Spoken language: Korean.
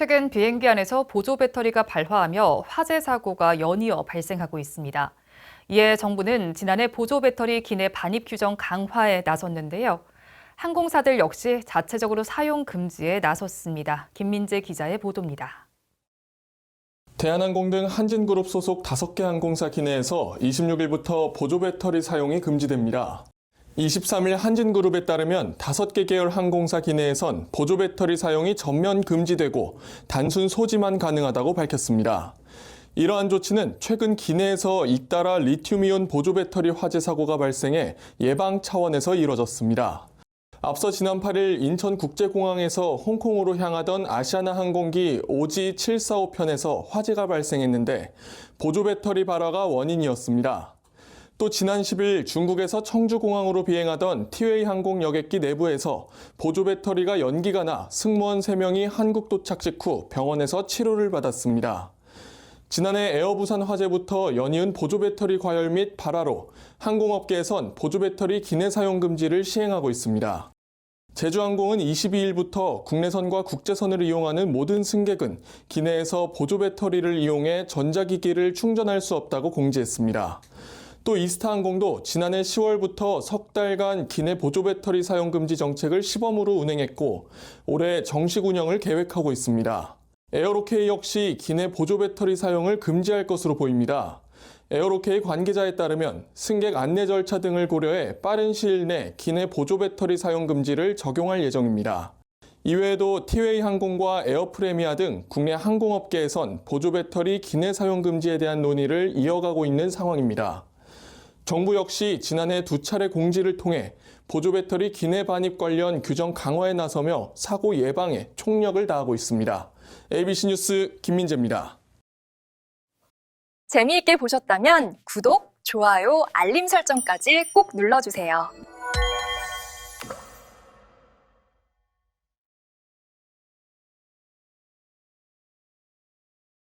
최근 비행기 안에서 보조 배터리가 발화하며 화재 사고가 연이어 발생하고 있습니다. 이에 정부는 지난해 보조 배터리 기내 반입 규정 강화에 나섰는데요. 항공사들 역시 자체적으로 사용 금지에 나섰습니다. 김민재 기자의 보도입니다. 대한항공 등 한진그룹 소속 5개 항공사 기내에서 26일부터 보조 배터리 사용이 금지됩니다. 23일 한진그룹에 따르면 5개 계열 항공사 기내에선 보조 배터리 사용이 전면 금지되고 단순 소지만 가능하다고 밝혔습니다. 이러한 조치는 최근 기내에서 잇따라 리튬이온 보조 배터리 화재 사고가 발생해 예방 차원에서 이뤄졌습니다. 앞서 지난 8일 인천국제공항에서 홍콩으로 향하던 아시아나 항공기 오지 745편에서 화재가 발생했는데 보조 배터리 발화가 원인이었습니다. 또 지난 10일 중국에서 청주공항으로 비행하던 티웨이 항공 여객기 내부에서 보조 배터리가 연기가 나 승무원 3명이 한국 도착 직후 병원에서 치료를 받았습니다. 지난해 에어부산 화재부터 연이은 보조 배터리 과열 및 발화로 항공업계에선 보조 배터리 기내 사용 금지를 시행하고 있습니다. 제주항공은 22일부터 국내선과 국제선을 이용하는 모든 승객은 기내에서 보조 배터리를 이용해 전자기기를 충전할 수 없다고 공지했습니다. 또 이스타항공도 지난해 10월부터 석 달간 기내 보조 배터리 사용 금지 정책을 시범으로 운행했고 올해 정식 운영을 계획하고 있습니다. 에어로케이 역시 기내 보조 배터리 사용을 금지할 것으로 보입니다. 에어로케이 관계자에 따르면 승객 안내 절차 등을 고려해 빠른 시일 내 기내 보조 배터리 사용 금지를 적용할 예정입니다. 이외에도 티웨이 항공과 에어프레미아 등 국내 항공업계에선 보조 배터리 기내 사용 금지에 대한 논의를 이어가고 있는 상황입니다. 정부 역시 지난해 두 차례 공지를 통해 보조 배터리 기내 반입 관련 규정 강화에 나서며 사고 예방에 총력을 다하고 있습니다. ABC 뉴스 김민재입니다. 재미있게 보셨다면 구독, 좋아요, 알림 설정까지 꼭 눌러주세요.